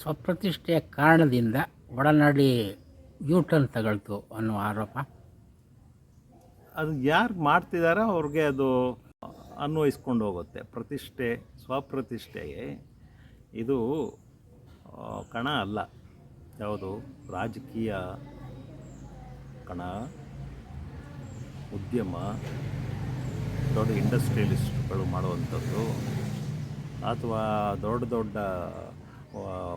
ಸ್ವಪ್ರತಿಷ್ಠೆಯ ಕಾರಣದಿಂದ ಒಡನಾಡಿ ಯೂಟರ್ನ್ ತಗೊಳ್ತು ಅನ್ನೋ ಆರೋಪ. ಅದು ಯಾರು ಮಾಡ್ತಿದಾರೋ ಅವ್ರಿಗೆ ಅದು ಅನ್ವಯಿಸ್ಕೊಂಡು ಹೋಗುತ್ತೆ. ಪ್ರತಿಷ್ಠೆ ಸ್ವಪ್ರತಿಷ್ಠೆಗೆ ಇದು ಕಣ ಅಲ್ಲ. ಯಾವುದು? ರಾಜಕೀಯ ಕಣ, ಉದ್ಯಮ, ದೊಡ್ಡ ಇಂಡಸ್ಟ್ರಿಯಲಿಸ್ಟ್ಗಳು ಮಾಡುವಂಥದ್ದು, ಅಥವಾ ದೊಡ್ಡ ದೊಡ್ಡ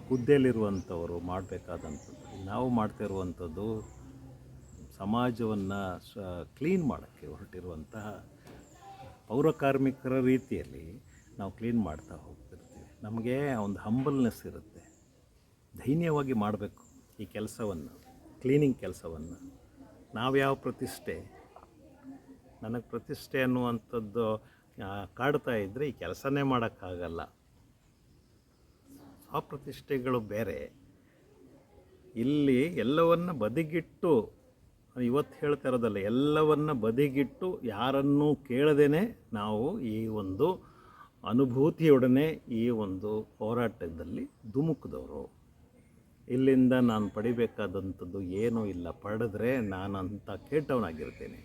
ಹುದ್ದೆಯಲ್ಲಿರುವಂಥವರು ಮಾಡಬೇಕಾದಂಥದ್ದು. ನಾವು ಮಾಡ್ತಾ ಇರುವಂಥದ್ದು ಸಮಾಜವನ್ನು ಸ ಕ್ಲೀನ್ ಮಾಡೋಕ್ಕೆ ಹೊರಟಿರುವಂತಹ ಪೌರಕಾರ್ಮಿಕರ ರೀತಿಯಲ್ಲಿ ನಾವು ಕ್ಲೀನ್ ಮಾಡ್ತಾ ಹೋಗ್ತಿರ್ತೀವಿ. ನಮಗೆ ಒಂದು ಹಂಬಲ್ನೆಸ್ ಇರುತ್ತೆ. ಧೈನ್ಯವಾಗಿ ಮಾಡಬೇಕು ಈ ಕೆಲಸವನ್ನು ಕ್ಲೀನಿಂಗ್ ಕೆಲಸವನ್ನು. ನಾವು ಯಾವ ಪ್ರತಿಷ್ಠೆ? ನನಗೆ ಪ್ರತಿಷ್ಠೆ ಅನ್ನುವಂಥದ್ದು ಕಾಡ್ತಾ ಇದ್ದರೆ ಈ ಕೆಲಸನೇ ಮಾಡೋಕ್ಕಾಗಲ್ಲ. ಸ್ವಪ್ರತಿಷ್ಠೆಗಳು ಬೇರೆ. ಇಲ್ಲಿ ಎಲ್ಲವನ್ನ ಬದಿಗಿಟ್ಟು ಇವತ್ತು ಹೇಳ್ತಾ ಇರೋದಲ್ಲ, ಎಲ್ಲವನ್ನ ಬದಿಗಿಟ್ಟು ಯಾರನ್ನೂ ಕೇಳದೇ ನಾವು ಈ ಒಂದು ಅನುಭೂತಿಯೊಡನೆ ಈ ಒಂದು ಹೋರಾಟದಲ್ಲಿ ಧುಮುಕಿದವರು. ಇಲ್ಲಿಂದ ನಾನು ಪಡಿಬೇಕಾದಂಥದ್ದು ಏನೂ ಇಲ್ಲ. ಪಡೆದ್ರೆ ನಾನಂತ ಕೆಟ್ಟವನಾಗಿರ್ತೇನೆ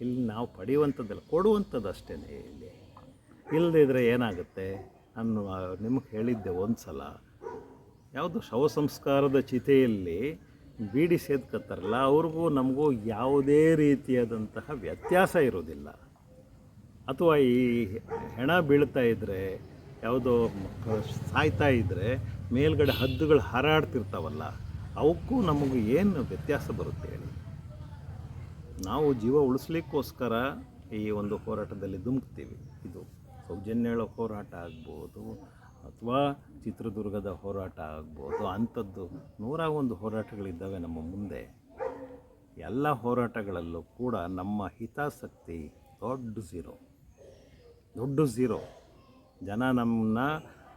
ಇಲ್ಲಿ ನಾವು ಪಡೆಯುವಂಥದ್ದಲ್ಲ, ಕೊಡುವಂಥದ್ದು ಅಷ್ಟೇ ಇಲ್ಲಿ. ಇಲ್ಲದಿದ್ದರೆ ಏನಾಗುತ್ತೆ? ನಾನು ನಿಮಗೆ ಹೇಳಿದ್ದೆ ಒಂದು ಸಲ ಯಾವುದು ಶವ ಸಂಸ್ಕಾರದ ಚಿತೆಯಲ್ಲಿ ಬೀಡಿ ಸೇದ್ಕತ್ತಾರಲ್ಲ, ಅವ್ರಿಗೂ ನಮಗೂ ಯಾವುದೇ ರೀತಿಯಾದಂತಹ ವ್ಯತ್ಯಾಸ ಇರೋದಿಲ್ಲ ಅಥವಾ ಈ ಹೆಣ ಬೀಳ್ತಾ ಇದ್ದರೆ ಯಾವುದೋ ಸಾಯ್ತಾ ಇದ್ದರೆ ಮೇಲ್ಗಡೆ ಹದ್ದುಗಳು ಹಾರಾಡ್ತಿರ್ತಾವಲ್ಲ, ಅವಕ್ಕೂ ನಮಗೂ ಏನು ವ್ಯತ್ಯಾಸ ಬರುತ್ತೆ ಹೇಳಿ? ನಾವು ಜೀವ ಉಳಿಸ್ಲಿಕ್ಕೋಸ್ಕರ ಈ ಒಂದು ಹೋರಾಟದಲ್ಲಿ ಧುಮುಕ್ತೀವಿ. ಇದು ಸೌಜನ್ಯಳ ಹೋರಾಟ ಆಗ್ಬೋದು ಅಥವಾ ಚಿತ್ರದುರ್ಗದ ಹೋರಾಟ ಆಗ್ಬೋದು, ಅಂಥದ್ದು ನೂರ ಒಂದು ಹೋರಾಟಗಳಿದ್ದಾವೆ ನಮ್ಮ ಮುಂದೆ ಎಲ್ಲ ಹೋರಾಟಗಳಲ್ಲೂ ಕೂಡ ನಮ್ಮ ಹಿತಾಸಕ್ತಿ ದೊಡ್ಡ ಝೀರೋ. ದೊಡ್ಡ ಝೀರೋ. ಜನ ನಮ್ಮನ್ನ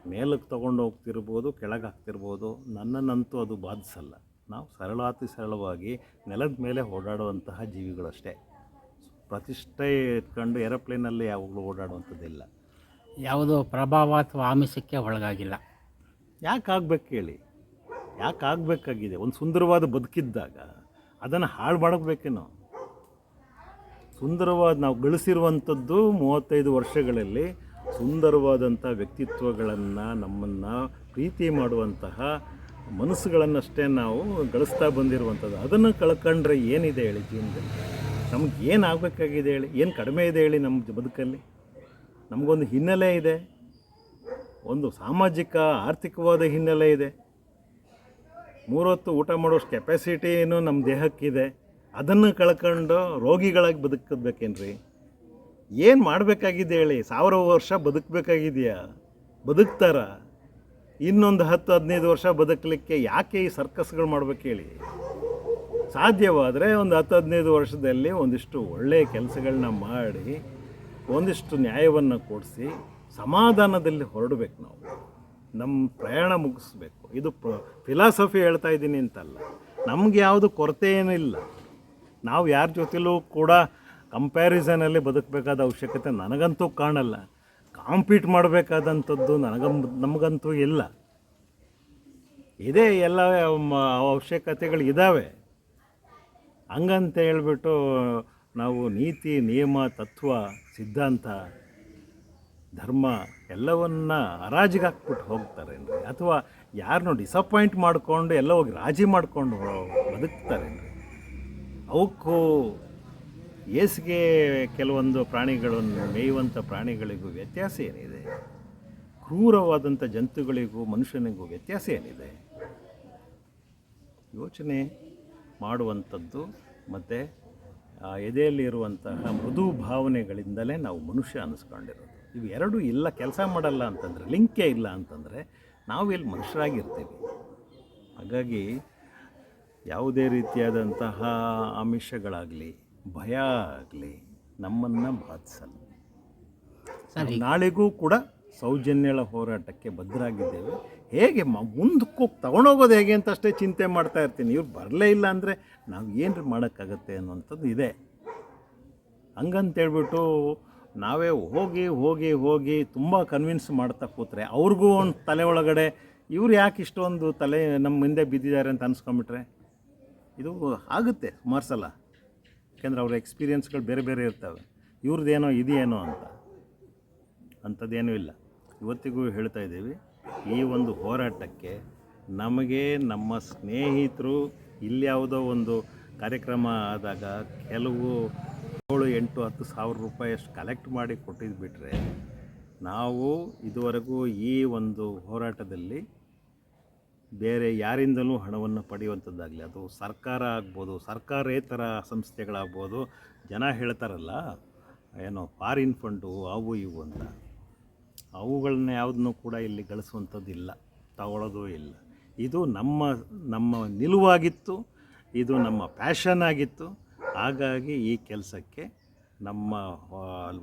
ಮೇಲಕ್ಕೆ ತೊಗೊಂಡು ಹೋಗ್ತಿರ್ಬೋದು, ಕೆಳಗೆ ಹಾಕ್ತಿರ್ಬೋದು ನನ್ನನ್ನಂತೂ ಅದು ಬಾಧಿಸಲ್ಲ. ನಾವು ಸರಳಾತಿ ಸರಳವಾಗಿ ನೆಲದ ಮೇಲೆ ಓಡಾಡುವಂತಹ ಜೀವಿಗಳಷ್ಟೇ. ಪ್ರತಿಷ್ಠೆ ಇಟ್ಕೊಂಡು ಏರೋಪ್ಲೇನಲ್ಲಿ ಯಾವಾಗಲೂ ಓಡಾಡುವಂಥದ್ದಿಲ್ಲ. ಯಾವುದೋ ಪ್ರಭಾವ ಅಥವಾ ಆಮಿಷಕ್ಕೆ ಒಳಗಾಗಿಲ್ಲ. ಯಾಕೆ ಆಗ್ಬೇಕು ಹೇಳಿ? ಯಾಕೆ ಆಗಬೇಕಾಗಿದೆ ಒಂದು ಸುಂದರವಾದ ಬದುಕಿದ್ದಾಗ ಅದನ್ನು ಹಾಳು ಮಾಡಬೇಕೇನೋ? ಸುಂದರವಾದ ನಾವು ಗಳಿಸಿರುವಂಥದ್ದು ಮೂವತ್ತೈದು ವರ್ಷಗಳಲ್ಲಿ ಸುಂದರವಾದಂಥ ವ್ಯಕ್ತಿತ್ವಗಳನ್ನು, ನಮ್ಮನ್ನು ಪ್ರೀತಿ ಮಾಡುವಂತಹ ಮನಸ್ಸುಗಳನ್ನಷ್ಟೇ ನಾವು ಗಳಿಸ್ತಾ ಬಂದಿರುವಂಥದ್ದು. ಅದನ್ನು ಕಳ್ಕೊಂಡ್ರೆ ಏನಿದೆ ಹೇಳಿ ಜೀವನದಲ್ಲಿ? ನಮ್ಗೆ ಏನು ಆಗಬೇಕಾಗಿದೆ ಹೇಳಿ? ಏನು ಕಡಿಮೆ ಇದೆ ಹೇಳಿ ನಮ್ಮ ಬದುಕಲ್ಲಿ? ನಮಗೊಂದು ಹಿನ್ನೆಲೆ ಇದೆ. ಒಂದು ಸಾಮಾಜಿಕ, ಆರ್ಥಿಕವಾದ ಹಿನ್ನೆಲೆ ಇದೆ. ಮೂರೊತ್ತು ಊಟ ಮಾಡೋಷ್ಟು ಕೆಪಾಸಿಟಿನೂ ನಮ್ಮ ದೇಹಕ್ಕಿದೆ. ಅದನ್ನು ಕಳ್ಕೊಂಡು ರೋಗಿಗಳಾಗಿ ಬದುಕಬೇಕೇನ್ರಿ? ಏನು ಮಾಡಬೇಕಾಗಿದೆ ಹೇಳಿ? ಸಾವಿರ ವರ್ಷ ಬದುಕಬೇಕಾಗಿದೆಯಾ? ಬದುಕ್ತಾರ? ಇನ್ನೊಂದು ಹತ್ತು, ಹದಿನೈದು ವರ್ಷ ಬದುಕಲಿಕ್ಕೆ ಯಾಕೆ ಈ ಸರ್ಕಸ್ಗಳು ಮಾಡಬೇಕು ಹೇಳಿ? ಸಾಧ್ಯವಾದರೆ ಒಂದು ಹತ್ತು, ಹದಿನೈದು ವರ್ಷದಲ್ಲಿ ಒಂದಿಷ್ಟು ಒಳ್ಳೆಯ ಕೆಲಸಗಳನ್ನ ಮಾಡಿ ಒಂದಿಷ್ಟು ನ್ಯಾಯವನ್ನು ಕೊಡಿಸಿ ಸಮಾಧಾನದಲ್ಲಿ ಹೊರಡಬೇಕು ನಾವು. ನಮ್ಮ ಪ್ರಯಾಣ ಮುಗಿಸ್ಬೇಕು. ಇದು ಫಿಲಾಸಫಿ ಹೇಳ್ತಾ ಇದ್ದೀನಿ ಅಂತಲ್ಲ. ನಮ್ಗೆ ಯಾವುದು ಕೊರತೆ ಏನಿಲ್ಲ. ನಾವು ಯಾರ ಜೊತೆಲೂ ಕೂಡ ಕಂಪ್ಯಾರಿಸನಲ್ಲಿ ಬದುಕಬೇಕಾದ ಅವಶ್ಯಕತೆ ನನಗಂತೂ ಕಾಣಲ್ಲ. ಕಾಂಪೀಟ್ ಮಾಡಬೇಕಾದಂಥದ್ದು ನನಗಂ, ನಮಗಂತೂ ಇಲ್ಲ. ಇದೇ ಎಲ್ಲ ಅವಶ್ಯಕತೆಗಳು ಇದ್ದಾವೆ ಹಂಗಂತ ಹೇಳ್ಬಿಟ್ಟು ನಾವು ನೀತಿ, ನಿಯಮ, ತತ್ವ, ಸಿದ್ಧಾಂತ, ಧರ್ಮ ಎಲ್ಲವನ್ನ ಹರಾಜಿಗೆ ಹಾಕ್ಬಿಟ್ಟು ಹೋಗ್ತಾರೇನ್ರಿ? ಅಥವಾ ಯಾರನ್ನೂ ಡಿಸಪಾಯಿಂಟ್ ಮಾಡಿಕೊಂಡು ಎಲ್ಲ ಹೋಗಿ ರಾಜಿ ಮಾಡಿಕೊಂಡು ಬದುಕ್ತಾರೇನ್ರಿ? ಅವಕ್ಕೂ ಏಸಿಗೆ ಕೆಲವೊಂದು ಪ್ರಾಣಿಗಳನ್ನು ಮೇಯುವಂಥ ಪ್ರಾಣಿಗಳಿಗೂ ವ್ಯತ್ಯಾಸ ಏನಿದೆ? ಕ್ರೂರವಾದಂಥ ಜಂತುಗಳಿಗೂ ಮನುಷ್ಯನಿಗೂ ವ್ಯತ್ಯಾಸ ಏನಿದೆ? ಯೋಚನೆ ಮಾಡುವಂಥದ್ದು ಮತ್ತು ಆ ಎದೆಯಲ್ಲಿರುವಂತಹ ಮೃದು ಭಾವನೆಗಳಿಂದಲೇ ನಾವು ಮನುಷ್ಯ ಅನ್ನಿಸ್ಕೊಂಡಿರೋದು ಇವು ಎರಡೂ ಇಲ್ಲ ಕೆಲಸ ಮಾಡಲ್ಲ ಅಂತಂದರೆ ಲಿಂಕೇ ಇಲ್ಲ ಅಂತಂದರೆ ನಾವು ಇಲ್ಲಿ ಮನುಷ್ಯರಾಗಿರ್ತೀವಿ. ಹಾಗಾಗಿ ಯಾವುದೇ ರೀತಿಯಾದಂತಹ ಆಮಿಷಗಳಾಗಲಿ ಭಯ ಆಗಲಿ ನಮ್ಮನ್ನು ಬಾಧಿಸಲ್ಲ. ನಾಳೆಗೂ ಕೂಡ ಸೌಜನ್ಯಳ ಹೋರಾಟಕ್ಕೆ ಬದ್ಧರಾಗಿದ್ದೇವೆ ಹೇಗೆ ಮ, ಮುಂದಕ್ಕೆ ತೊಗೊಂಡೋಗೋದು ಹೇಗೆ ಅಂತ ಅಷ್ಟೇ ಚಿಂತೆ ಮಾಡ್ತಾ ಇರ್ತೀನಿ. ಇವ್ರು ಬರಲೇ ಇಲ್ಲ ಅಂದರೆ ನಾವು ಏನು ಮಾಡೋಕ್ಕಾಗತ್ತೆ ಅನ್ನೋಂಥದ್ದು ಇದೆ. ಹಂಗಂತೇಳ್ಬಿಟ್ಟು ನಾವೇ ಹೋಗಿ ಹೋಗಿ ಹೋಗಿ ತುಂಬ ಕನ್ವಿನ್ಸ್ ಮಾಡ್ತಾ ಕೂತ್ರೆ ಅವ್ರಿಗೂ ಒಂದು ತಲೆ ಒಳಗಡೆ ಇವ್ರು ಯಾಕೆ ಇಷ್ಟೊಂದು ತಲೆ ನಮ್ಮ ಮುಂದೆ ಬಿದ್ದಿದ್ದಾರೆ ಅಂತ ಅನ್ಸ್ಕೊಂಬಿಟ್ರೆ ಇದು ಆಗುತ್ತೆ ಮಾರ್ಸಲ್ಲ ಸಲ. ಯಾಕೆಂದ್ರೆ ಅವ್ರ ಎಕ್ಸ್ಪೀರಿಯನ್ಸ್ಗಳು ಬೇರೆ ಬೇರೆ ಇರ್ತವೆ. ಇವ್ರದ್ದೇನೋ ಇದೆಯೇನೋ ಅಂತ. ಅಂಥದ್ದೇನೂ ಇಲ್ಲ. ಇವತ್ತಿಗೂ ಹೇಳ್ತಾ ಇದ್ದೀವಿ, ಈ ಒಂದು ಹೋರಾಟಕ್ಕೆ ನಮಗೆ ನಮ್ಮ ಸ್ನೇಹಿತರು ಇಲ್ಲಿ ಯಾವುದೋ ಒಂದು ಕಾರ್ಯಕ್ರಮ ಆದಾಗ ಕೆಲವು ಏಳು, ಎಂಟು, ಹತ್ತು ಸಾವಿರ ರೂಪಾಯಿಯಷ್ಟು ಕಲೆಕ್ಟ್ ಮಾಡಿ ಕೊಟ್ಟಿದ್ದು ಬಿಟ್ಟರೆ ನಾವು ಇದುವರೆಗೂ ಈ ಒಂದು ಹೋರಾಟದಲ್ಲಿ ಬೇರೆ ಯಾರಿಂದಲೂ ಹಣವನ್ನು ಪಡೆಯುವಂಥದ್ದಾಗಲಿ, ಅದು ಸರ್ಕಾರ ಆಗ್ಬೋದು, ಸರ್ಕಾರೇತರ ಸಂಸ್ಥೆಗಳಾಗ್ಬೋದು, ಜನ ಹೇಳ್ತಾರಲ್ಲ, ಏನೋ ಫಾರಿನ್ ಫಂಡು ಅವು ಇವು ಅಂತ. ಅವುಗಳನ್ನ ಯಾವುದನ್ನು ಕೂಡ ಇಲ್ಲಿ ಗಳಿಸುವಂಥದ್ದಿಲ್ಲ ತಗೊಳ್ಳೋದು ಇಲ್ಲ. ಇದು ನಮ್ಮ ನಮ್ಮ ನಿಲುವಾಗಿತ್ತು, ಇದು ನಮ್ಮ ಪ್ಯಾಷನ್ ಆಗಿತ್ತು. ಹಾಗಾಗಿ ಈ ಕೆಲಸಕ್ಕೆ ನಮ್ಮ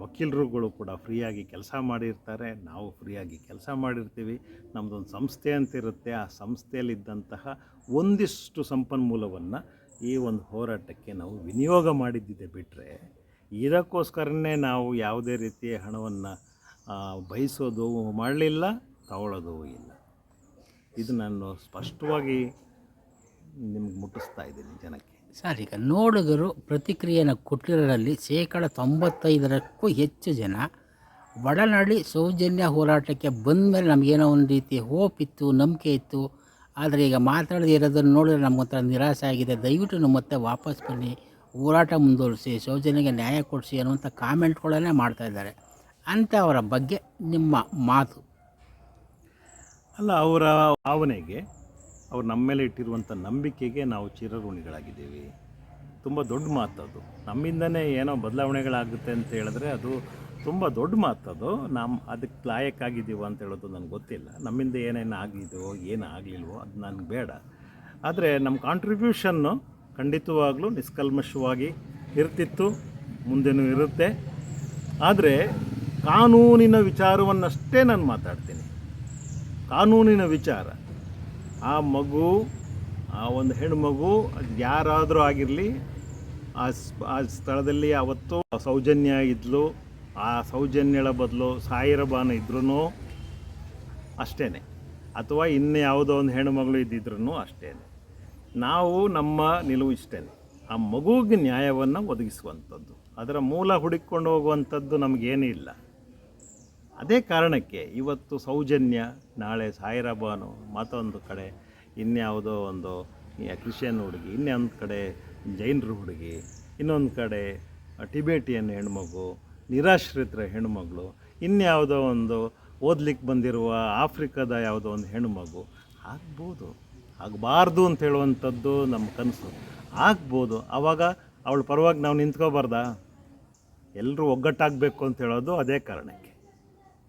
ವಕೀಲರುಗಳು ಕೂಡ ಫ್ರೀಯಾಗಿ ಕೆಲಸ ಮಾಡಿರ್ತಾರೆ. ನಾವು ಫ್ರೀಯಾಗಿ ಕೆಲಸ ಮಾಡಿರ್ತೀವಿ. ನಮ್ಮದೊಂದು ಸಂಸ್ಥೆ ಅಂತಿರುತ್ತೆ. ಆ ಸಂಸ್ಥೆಯಲ್ಲಿದ್ದಂತಹ ಒಂದಿಷ್ಟು ಸಂಪನ್ಮೂಲವನ್ನು ಈ ಒಂದು ಹೋರಾಟಕ್ಕೆ ನಾವು ವಿನಿಯೋಗ ಮಾಡಿದ್ದಿದೆ ಬಿಟ್ಟರೆ ಇದಕ್ಕೋಸ್ಕರನೇ ನಾವು ಯಾವುದೇ ರೀತಿಯ ಹಣವನ್ನು ಬಯಸೋದು ಮಾಡಲಿಲ್ಲ ತಗೊಳ್ಳೋದು ಇಲ್ಲ. ಇದು ನಾನು ಸ್ಪಷ್ಟವಾಗಿ ನಿಮ್ಗೆ ಮುಟ್ಟಿಸ್ತಾ ಇದ್ದೀನಿ ಜನಕ್ಕೆ. ಸರ್, ಈಗ ನೋಡಿದರು ಪ್ರತಿಕ್ರಿಯೆಯನ್ನು ಕೊಟ್ಟಿರೋರಲ್ಲಿ ಶೇಕಡ ತೊಂಬತ್ತೈದರಕ್ಕೂ ಹೆಚ್ಚು ಜನ ಒಡನಾಡಿ ಸೌಜನ್ಯ ಹೋರಾಟಕ್ಕೆ ಬಂದ ಮೇಲೆ ನಮಗೇನೋ ಒಂದು ರೀತಿ ಹೋಪ್ ಇತ್ತು ನಂಬಿಕೆ ಇತ್ತು. ಆದರೆ ಈಗ ಮಾತಾಡದೇ ಇರೋದನ್ನು ನೋಡಿದ್ರೆ ಹತ್ರ ನಿರಾಸೆ ಆಗಿದೆ. ದಯವಿಟ್ಟು ನಮ್ಮ ಮತ್ತೆ ವಾಪಸ್ ಬನ್ನಿ. ಹೋರಾಟ ಮುಂದುವರಿಸಿ, ಸೌಜನ್ಯಗೆ ನ್ಯಾಯ ಕೊಡಿಸಿ ಅನ್ನುವಂಥ ಕಾಮೆಂಟ್ಗಳನ್ನೇ ಮಾಡ್ತಾ ಇದ್ದಾರೆ. ಅಂಥವರ ಬಗ್ಗೆ ನಿಮ್ಮ ಮಾತು. ಅಲ್ಲ, ಅವರ ಭಾವನೆಗೆ, ಅವ್ರು ನಮ್ಮ ಮೇಲೆ ಇಟ್ಟಿರುವಂಥ ನಂಬಿಕೆಗೆ ನಾವು ಚಿರಋಣಿಗಳಾಗಿದ್ದೀವಿ. ತುಂಬ ದೊಡ್ಡ ಮಾತದು ನಮ್ಮಿಂದನೇ ಏನೋ ಬದಲಾವಣೆಗಳಾಗುತ್ತೆ ಅಂತ ಹೇಳಿದ್ರೆ ಅದು ತುಂಬ ದೊಡ್ಡ ಮಾತದು ನಮ್ಮ ಅದಕ್ಕೆ ಲಾಯಕ್ಕಾಗಿದ್ದೀವೋ ಅಂತ ಹೇಳೋದು ನನಗೆ ಗೊತ್ತಿಲ್ಲ. ನಮ್ಮಿಂದ ಏನೇನು ಆಗಿದೆಯೋ, ಏನು ಆಗಲಿಲ್ವೋ, ಅದು ನನಗೆ ಬೇಡ. ಆದರೆ ನಮ್ಮ ಕಾಂಟ್ರಿಬ್ಯೂಷನ್ನು ಖಂಡಿತವಾಗಲೂ ನಿಷ್ಕಲ್ಮಶವಾಗಿ ಇರ್ತಿತ್ತು, ಮುಂದೆನೂ ಇರುತ್ತೆ. ಆದರೆ ಕಾನೂನಿನ ವಿಚಾರವನ್ನಷ್ಟೇ ನಾನು ಮಾತಾಡ್ತೀನಿ. ಕಾನೂನಿನ ವಿಚಾರ. ಆ ಮಗು, ಆ ಒಂದು ಹೆಣ್ಮಗು ಅದು ಯಾರಾದರೂ ಆಗಿರಲಿ, ಆ ಆ ಸ್ಥಳದಲ್ಲಿ ಅವತ್ತು ಸೌಜನ್ಯ ಇದ್ಲು, ಆ ಸೌಜನ್ಯಳ ಬದಲು ಸಾಯಿರಬಾನ ಇದ್ರೂ ಅಷ್ಟೇ ಅಥವಾ ಇನ್ನು ಯಾವುದೋ ಒಂದು ಹೆಣ್ಣುಮಗಳು ಇದ್ದಿದ್ರೂ ಅಷ್ಟೇ ನಾವು ನಮ್ಮ ನಿಲುವು ಇಷ್ಟೇ ಆ ಮಗುವಿಗೆ ನ್ಯಾಯವನ್ನು ಒದಗಿಸುವಂಥದ್ದು. ಅದರ ಮೂಲ ಹುಡುಕಿಕೊಂಡು ಹೋಗುವಂಥದ್ದು ನಮಗೇನೂ ಇಲ್ಲ. ಅದೇ ಕಾರಣಕ್ಕೆ ಇವತ್ತು ಸೌಜನ್ಯ, ನಾಳೆ ಸಾಯಿರಾಬಾನು, ಮತ್ತೊಂದು ಕಡೆ, ಇನ್ಯಾವುದೋ ಒಂದು ಕ್ರಿಶ್ಚಿಯನ್ ಹುಡುಗಿ, ಇನ್ನೊಂದು ಕಡೆ ಜೈನರು ಹುಡುಗಿ, ಇನ್ನೊಂದು ಕಡೆ ಟಿಬೇಟಿಯನ್ ಹೆಣ್ಮಗು, ನಿರಾಶ್ರಿತರ ಹೆಣ್ಮಗಳು, ಇನ್ಯಾವುದೋ ಒಂದು ಓದ್ಲಿಕ್ಕೆ ಬಂದಿರುವ ಆಫ್ರಿಕಾದ ಯಾವುದೋ ಒಂದು ಹೆಣ್ಮಗು, ಆಗ್ಬೋದು. ಆಗಬಾರ್ದು ಅಂತ ಹೇಳುವಂಥದ್ದು ನಮ್ಮ ಕನಸು. ಆಗ್ಬೋದು. ಆವಾಗ ಅವಳು ಪರವಾಗಿ ನಾವು ನಿಂತ್ಕೋಬಾರ್ದಾ? ಎಲ್ಲರೂ ಒಗ್ಗಟ್ಟಾಗಬೇಕು ಅಂತ ಹೇಳೋದು ಅದೇ ಕಾರಣಕ್ಕೆ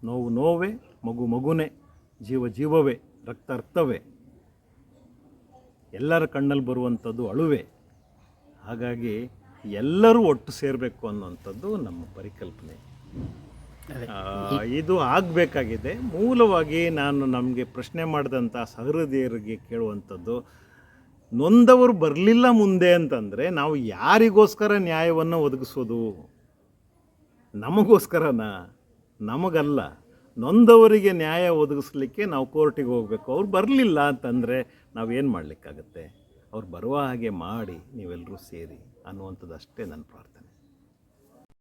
ನೋವು ನೋವೇ ಮಗು ಮಗುನೇ ಜೀವ ಜೀವವೇ ರಕ್ತ ರಕ್ತವೇ ಎಲ್ಲರ ಕಣ್ಣಲ್ಲಿ ಬರುವಂಥದ್ದು ಅಳುವೆ. ಹಾಗಾಗಿ ಎಲ್ಲರೂ ಒಟ್ಟು ಸೇರಬೇಕು ಅನ್ನುವಂಥದ್ದು ನಮ್ಮ ಪರಿಕಲ್ಪನೆ. ಇದು ಆಗಬೇಕಾಗಿದೆ. ಮೂಲವಾಗಿ ನಾನು ನಮಗೆ ಪ್ರಶ್ನೆ ಮಾಡಿದಂಥ ಸಹೃದಯರಿಗೆ ಕೇಳುವಂಥದ್ದು ನೊಂದವರು ಬರಲಿಲ್ಲ ಮುಂದೆ ಅಂತಂದರೆ ನಾವು ಯಾರಿಗೋಸ್ಕರ ನ್ಯಾಯವನ್ನು ಒದಗಿಸೋದು? ನಮಗೋಸ್ಕರನ? ನಮಗಲ್ಲ. ನೊಂದವರಿಗೆ ನ್ಯಾಯ ಒದಗಿಸ್ಲಿಕ್ಕೆ ನಾವು ಕೋರ್ಟಿಗೆ ಹೋಗಬೇಕು. ಅವ್ರು ಬರಲಿಲ್ಲ ಅಂತಂದರೆ ನಾವೇನು ಮಾಡಲಿಕ್ಕಾಗತ್ತೆ? ಅವ್ರು ಬರುವ ಹಾಗೆ ಮಾಡಿ ನೀವೆಲ್ಲರೂ ಸೇರಿ ಅನ್ನುವಂಥದ್ದು ಅಷ್ಟೇ ನನ್ನ ಪ್ರಾರ್ಥನೆ.